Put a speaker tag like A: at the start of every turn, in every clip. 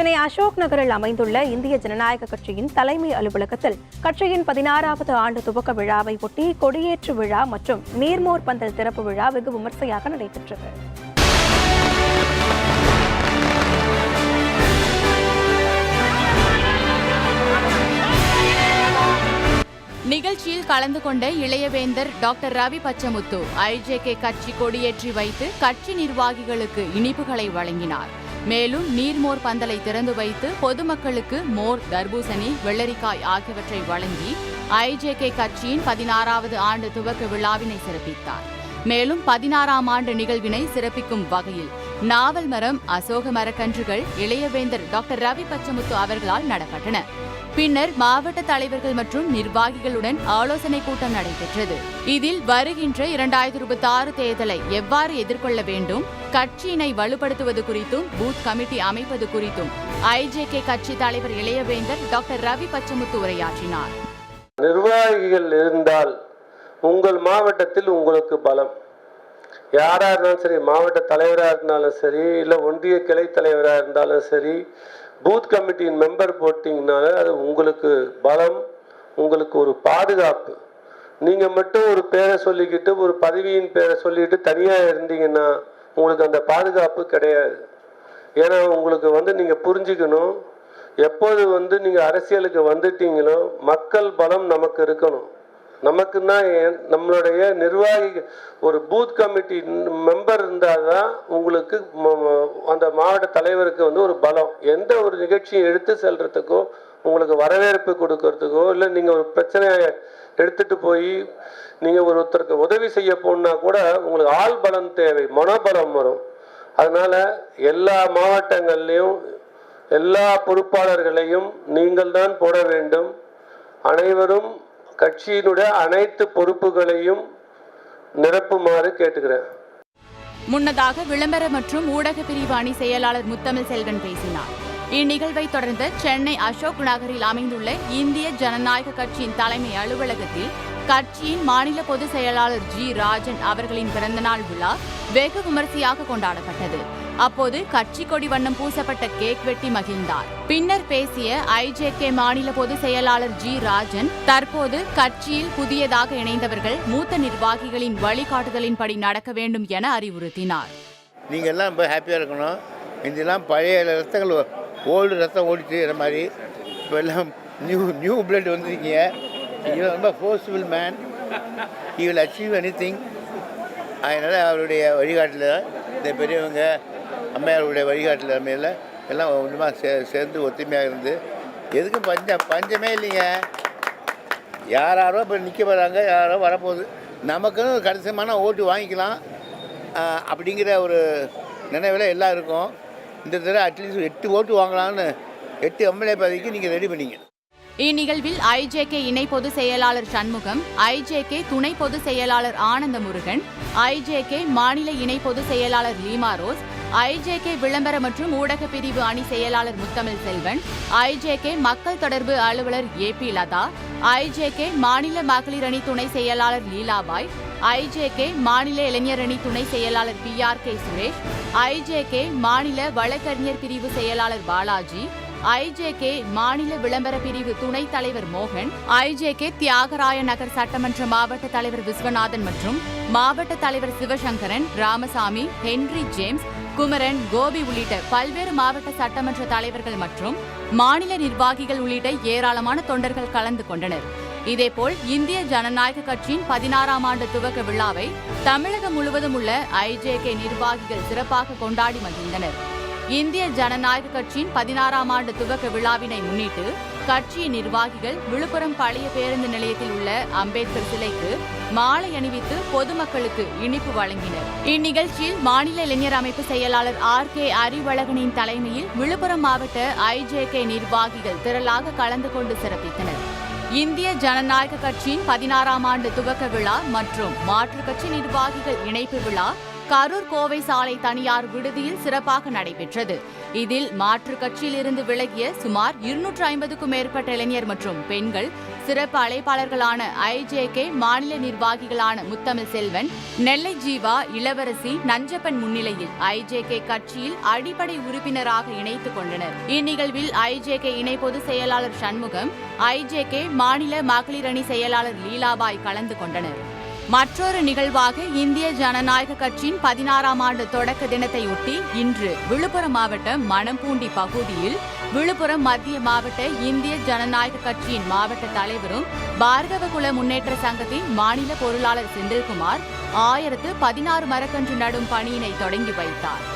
A: சென்னை அசோக் நகரில் அமைந்துள்ள இந்திய ஜனநாயக கட்சியின் தலைமை அலுவலகத்தில் கட்சியின் பதினாறாவது ஆண்டு துவக்க விழாவை ஒட்டி கொடியேற்று விழா மற்றும் நீர்மோர் பந்தல் திறப்பு விழா வெகு விமர்சையாக நடைபெற்றது.
B: நிகழ்ச்சியில் கலந்து கொண்ட இளையவேந்தர் டாக்டர் ரவி பச்சமுத்து ஐஜேகே கட்சி கொடியேற்றி வைத்து கட்சி நிர்வாகிகளுக்கு இனிப்புகளை வழங்கினார். மேலும் நீர்மோர் பந்தலை திறந்து வைத்து பொதுமக்களுக்கு மோர் தர்பூசணி வெள்ளரிக்காய் ஆகியவற்றை வழங்கி ஐஜேகே கட்சியின் பதினாறாவது ஆண்டு துவக்க விழாவினை சிறப்பித்தார். மேலும் பதினாறாம் ஆண்டு நிகழ்வினை சிறப்பிக்கும் வகையில் நாவல் மரம் அசோக மரக்கன்றுகள் இளையவேந்தர் டாக்டர் ரவி பச்சமுத்து அவர்களால் நடப்பட்டன. பின்னர் மாவட்ட தலைவர்கள் மற்றும் நிர்வாகிகளுடன் ஆலோசனை கூட்டம் நடைபெற்றது. இதில் வருகின்ற இரண்டாயிரத்தி இருபத்தி ஆறு தேர்தலை எவ்வாறு எதிர்கொள்ள வேண்டும் கட்சியினை வலுப்படுத்துவது குறித்தும் பூத் கமிட்டி அமைப்பது குறித்தும் ஐஜேகே கட்சி தலைவர் இளையவேந்தர் டாக்டர் ரவி பச்சமுத்து உரையாற்றினார்.
C: நிர்வாகிகள் இருந்தால் உங்கள் மாவட்டத்தில் உங்களுக்கு பலம். யாரா இருந்தாலும் சரி மாவட்ட தலைவராக இருந்தாலும் சரி இல்லை ஒன்றிய கிளை தலைவராக இருந்தாலும் சரி பூத் கமிட்டியின் மெம்பர் போட்டிங்கனால அது உங்களுக்கு பலம் உங்களுக்கு ஒரு பாதுகாப்பு. நீங்கள் மட்டும் ஒரு பேரை சொல்லிக்கிட்டு ஒரு பதவியின் பேரை சொல்லிட்டு தனியாக இருந்தீங்கன்னா உங்களுக்கு அந்த பாதுகாப்பு கிடையாது. ஏன்னா உங்களுக்கு வந்து நீங்கள் புரிஞ்சுக்கணும் எப்போது வந்து நீங்கள் அரசியலுக்கு வந்துட்டீங்களோ மக்கள் பலம் நமக்கு இருக்கணும். நமக்குன்னா என்- நம்மளுடைய நிர்வாகி ஒரு பூத் கமிட்டி மெம்பர் இருந்தால் தான் உங்களுக்கு ம- அந்த மாவட்ட தலைவருக்கு வந்து ஒரு பலம். எந்த ஒரு நிகழ்ச்சியை எடுத்து செல்றதுக்கோ உங்களுக்கு வரவேற்பு கொடுக்கறதுக்கோ இல்லை நீங்கள் ஒரு பிரச்சனையை எடுத்துட்டு போய் நீங்கள் ஒருத்தருக்கு உதவி செய்ய போனால் கூட உங்களுக்கு ஆள் பலம் தேவை மனோபலம் வரும். அதனால் எல்லா மாவட்டங்கள்லையும் எல்லா பொறுப்பாளர்களையும் நீங்கள் தான் போட வேண்டும். அனைவரும் கட்சியினுடைய அனைத்து பொறுப்புகளையும் நிரப்புமாறு கேட்டுக்கிறேன்.
B: முன்னதாக விளம்பர மற்றும் ஊடக பிரிவு அணி செயலாளர் முத்தமிழ் செல்வன் பேசினார். இந்நிகழ்வை தொடர்ந்து சென்னை அசோக் நகரில் அமைந்துள்ள இந்திய ஜனநாயக கட்சியின் தலைமை அலுவலகத்தில் கட்சியின் மாநில பொதுச் செயலாளர் ஜி. ராஜன் அவர்களின் பிறந்தநாள் விழா வெகு விமரிசையாக கொண்டாடப்பட்டது. அப்போது கட்சி கொடி வண்ணம் பூசப்பட்ட கேக் வெட்டி மகிழ்ந்தார். பின்னர் பேசிய ஐஜேகே மாநில பொதுச் செயலாளர் ஜி ராஜன் தற்போது கட்சியில் புதியதாக இணைந்தவர்கள் மூத்த நிர்வாகிகளின் வழிகாட்டுதலின்படி நடக்க வேண்டும் என அறிவுறுத்தினார்.
D: நீங்க எல்லாம் இப்போ ஹாப்பியாக இருக்கணும். இதெல்லாம் பழைய ரத்தங்கள் ஓல்டு ரத்தம் ஓடிட்டு மாதிரி. இப்போ எல்லாம் நியூ நியூ பிளட் வந்திருக்கீங்க. இவர் ரொம்ப forceful man he will achieve anything அதனால் அவருடைய வழிகாட்டில் இந்த பெரியவங்க அம்மையாருடைய வழிகாட்டில் அமையில் எல்லாம் ஒன்றுமா சே சேர்ந்து ஒத்துமையாக இருந்து. எதுக்கும் பஞ்சம் பஞ்சமே இல்லைங்க. யாராரோ இப்போ நிற்க போகிறாங்க யாரோ வரப்போகுது. நமக்குன்னு கணிசமான ஓட்டு வாங்கிக்கலாம். அப்படிங்கிற ஒரு நினைவில் எல்லாம் இருக்கும். இந்த தடவை அட்லீஸ்ட் எட்டு ஓட்டு வாங்கலாம்னு எட்டு எம்எல்ஏ பதவிக்கு நீங்கள் ரெடி பண்ணீங்க.
B: இந்நிகழ்வில் ஐஜேகே இணை பொதுச் செயலாளர் சண்முகம் ஐஜேகே துணை பொதுச் செயலாளர் ஆனந்த முருகன் ஐஜேகே மாநில இணை பொதுச் செயலாளர் லீமா ரோஸ் ஐஜேகே விளம்பர மற்றும் ஊடக பிரிவு அணி செயலாளர் முத்தமிழ் செல்வன் ஐஜேகே மக்கள் தொடர்பு அலுவலர் ஏ பி லதா ஐஜேகே மாநில மகளிர் அணி துணை செயலாளர் லீலாபாய் ஐஜேகே மாநில இளைஞர் அணி துணை செயலாளர் P R K Suresh IJK மாநில வழக்கறிஞர் பிரிவு செயலாளர் பாலாஜி ஐஜேகே மாநில விளம்பர பிரிவு துணைத் தலைவர் மோகன் ஐஜேகே தியாகராய நகர் சட்டமன்ற மாவட்ட தலைவர் விஸ்வநாதன் மற்றும் மாவட்ட தலைவர் சிவசங்கரன் ராமசாமி ஹென்றி ஜேம்ஸ் குமரன் கோபி உள்ளிட்ட பல்வேறு மாவட்ட சட்டமன்ற தலைவர்கள் மற்றும் மாநில நிர்வாகிகள் உள்ளிட்ட ஏராளமான தொண்டர்கள் கலந்து கொண்டனர். இதேபோல் இந்திய ஜனநாயக கட்சியின் பதினாறாம் ஆண்டு துவக்க விழாவை தமிழகம் முழுவதும் உள்ள ஐஜேகே நிர்வாகிகள் சிறப்பாக கொண்டாடி மகிழ்ந்தனர். இந்திய ஜனநாயக கட்சியின் பதினாறாம் ஆண்டு துவக்க விழாவினை முன்னிட்டு கட்சியின் நிர்வாகிகள் விழுப்புரம் பழைய பேருந்து நிலையத்தில் உள்ள அம்பேத்கர் சிலைக்கு மாலை அணிவித்து பொதுமக்களுக்கு இனிப்பு வழங்கினர். இந்நிகழ்ச்சியில் மாநில இளைஞர் அமைப்பு செயலாளர் ஆர் கே அறிவழகனின் தலைமையில் விழுப்புரம் மாவட்ட ஐஜேகே நிர்வாகிகள் திரளாக கலந்து கொண்டு சிறப்பித்தனர். இந்திய ஜனநாயக கட்சியின் பதினாறாம் ஆண்டு துவக்க விழா மற்றும் மாற்றுக் கட்சி நிர்வாகிகள் இணைப்பு விழா கரூர் கோவை சாலை தனியார் விடுதியில் சிறப்பாக நடைபெற்றது. இதில் மாற்றுக் கட்சியிலிருந்து விலகிய சுமார் இருநூற்று ஐம்பதுக்கும் மேற்பட்ட இளைஞர் மற்றும் பெண்கள் சிறப்பு அழைப்பாளர்களான ஐஜேகே மாநில நிர்வாகிகளான முத்தமிழ் செல்வன் நெல்லை ஜீவா இளவரசி நஞ்சப்பன் முன்னிலையில் ஐஜேகே கட்சியில் அடிப்படை உறுப்பினராக இணைத்துக் கொண்டனர். இந்நிகழ்வில் ஐஜேகே இணை பொதுச் செயலாளர் சண்முகம் ஐஜேகே மாநில மகளிரணி செயலாளர் லீலாபாய் கலந்து கொண்டனர். மற்றொரு நிகழ்வாக இந்திய ஜனநாயக கட்சியின் பதினாறாம் ஆண்டு தொடக்க தினத்தையொட்டி இன்று விழுப்புரம் மாவட்டம் மணம்பூண்டி பகுதியில் விழுப்புரம் மத்திய மாவட்ட இந்திய ஜனநாயக கட்சியின் மாவட்ட தலைவரும் பார்கவகுல முன்னேற்ற சங்கத்தின் மாநில பொருளாளர் செந்தில்குமார் ஆயிரத்து பதினாறு மரக்கன்று நடும் பணியினை தொடங்கி வைத்தார்.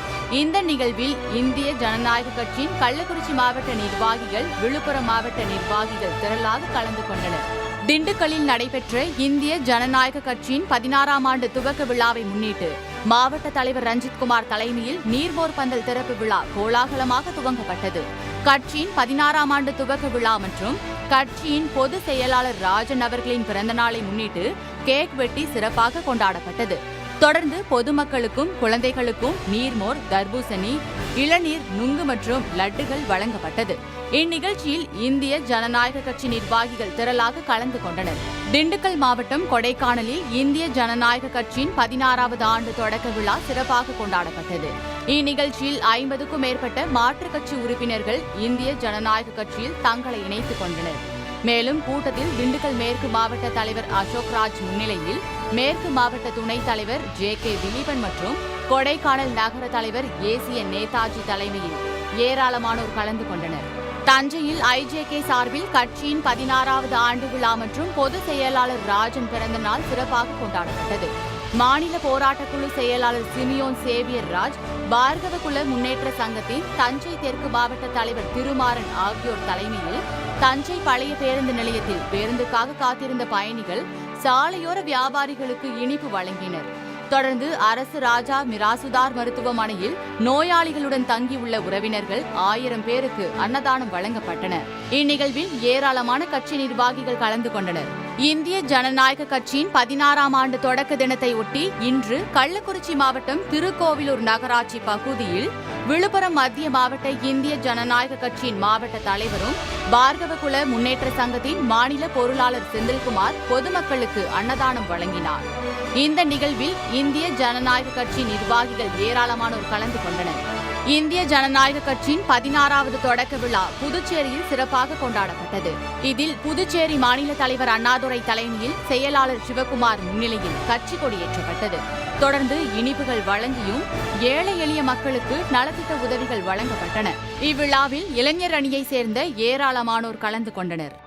B: இந்த நிகழ்வில் இந்திய ஜனநாயக கட்சியின் கள்ளக்குறிச்சி மாவட்ட நிர்வாகிகள் விழுப்புரம் மாவட்ட நிர்வாகிகள் திரளாக கலந்து கொண்டனர். திண்டுக்கல்லில் நடைபெற்ற இந்திய ஜனநாயக கட்சியின் பதினாறாம் ஆண்டு துவக்க விழாவை முன்னிட்டு மாவட்ட தலைவர் ரஞ்சித்குமார் தலைமையில் நீர்மோர் பந்தல் திறப்பு விழா கோலாகலமாக துவங்கப்பட்டது. கட்சியின் பதினாறாம் ஆண்டு துவக்க விழா மற்றும் கட்சியின் பொதுச் செயலாளர் ராஜன் அவர்களின் பிறந்தநாளை முன்னிட்டு கேக் வெட்டி சிறப்பாக கொண்டாடப்பட்டது. தொடர்ந்து பொதுமக்களுக்கும் குழந்தைகளுக்கும் நீர்மோர் தர்பூசணி இளநீர் நுங்கு மற்றும் லட்டுகள் வழங்கப்பட்டது. இந்நிகழ்ச்சியில் இந்திய ஜனநாயக கட்சி நிர்வாகிகள் திரளாக கலந்து கொண்டனர். திண்டுக்கல் மாவட்டம் கொடைக்கானலில் இந்திய ஜனநாயக கட்சியின் பதினாறாவது ஆண்டு தொடக்க விழா சிறப்பாக கொண்டாடப்பட்டது. இந்நிகழ்ச்சியில் ஐம்பதுக்கும் மேற்பட்ட மாற்றுக் கட்சி உறுப்பினர்கள் இந்திய ஜனநாயக கட்சியில் தங்களை இணைத்துக் கொண்டனர். மேலும் கூட்டத்தில் திண்டுக்கல் மேற்கு மாவட்ட தலைவர் அசோக் ராஜ் முன்னிலையில் மேற்கு மாவட்ட துணைத் தலைவர் ஜே கே திலீபன் மற்றும் கொடைக்கானல் நகர தலைவர் ஏசிய நேதாஜி தலைமையில் ஏராளமானோர் கலந்து கொண்டனர். தஞ்சையில் ஐஜேகே சார்பில் கட்சியின் பதினாறாவது ஆண்டு விழா மற்றும் பொதுச் செயலாளர் ராஜன் பிறந்த நாள் சிறப்பாக கொண்டாடப்பட்டது. மாநில போராட்டக்குழு செயலாளர் சிமியோன் சேவியர் ராஜ் பார்கவகுல முன்னேற்ற சங்கத்தின் தஞ்சை தெற்கு மாவட்ட தலைவர் திருமாறன் ஆகியோர் தலைமையில் தஞ்சை பழைய பேருந்து நிலையத்தில் பேருந்துக்காக காத்திருந்த பயணிகள் சாலையோர வியாபாரிகளுக்கு இனிப்பு வழங்கினர். தொடர்ந்து அரசு ராஜா மிராசுதார் மருத்துவமனையில் நோயாளிகளுடன் தங்கியுள்ள உறவினர்கள் ஆயிரம் பேருக்கு அன்னதானம் வழங்கப்பட்டன இந்நிகழ்வில் ஏராளமான கட்சி நிர்வாகிகள் கலந்து கொண்டனர். இந்திய ஜனநாயக கட்சியின் பதினாறாம் ஆண்டு தொடக்க தினத்தை ஒட்டி இன்று கள்ளக்குறிச்சி மாவட்டம் திருக்கோவிலூர் நகராட்சி பகுதியில் விழுப்புரம் மத்திய மாவட்ட இந்திய ஜனநாயக கட்சியின் மாவட்ட தலைவரும் பார்கவகுல முன்னேற்ற சங்கத்தின் மாநில பொருளாளர் செந்தில்குமார் பொதுமக்களுக்கு அன்னதானம் வழங்கினார். இந்த நிகழ்வில் இந்திய ஜனநாயக கட்சி நிர்வாகிகள் ஏராளமானோர் கலந்து கொண்டனர். இந்திய ஜனநாயக கட்சியின் பதினாறாவது தொடக்க விழா புதுச்சேரியில் சிறப்பாக கொண்டாடப்பட்டது. இதில் புதுச்சேரி மாநில தலைவர் அண்ணாதுரை தலைமையில் செயலாளர் சிவகுமார் முன்னிலையில் கட்சி கொடியேற்றப்பட்டது. தொடர்ந்து இனிப்புகள் வழங்கியும் ஏழை எளிய மக்களுக்கு நலத்திட்ட உதவிகள் வழங்கப்பட்டன. இவ்விழாவில் இளைஞர் அணியைச் சேர்ந்த ஏராளமானோர் கலந்து கொண்டனர்.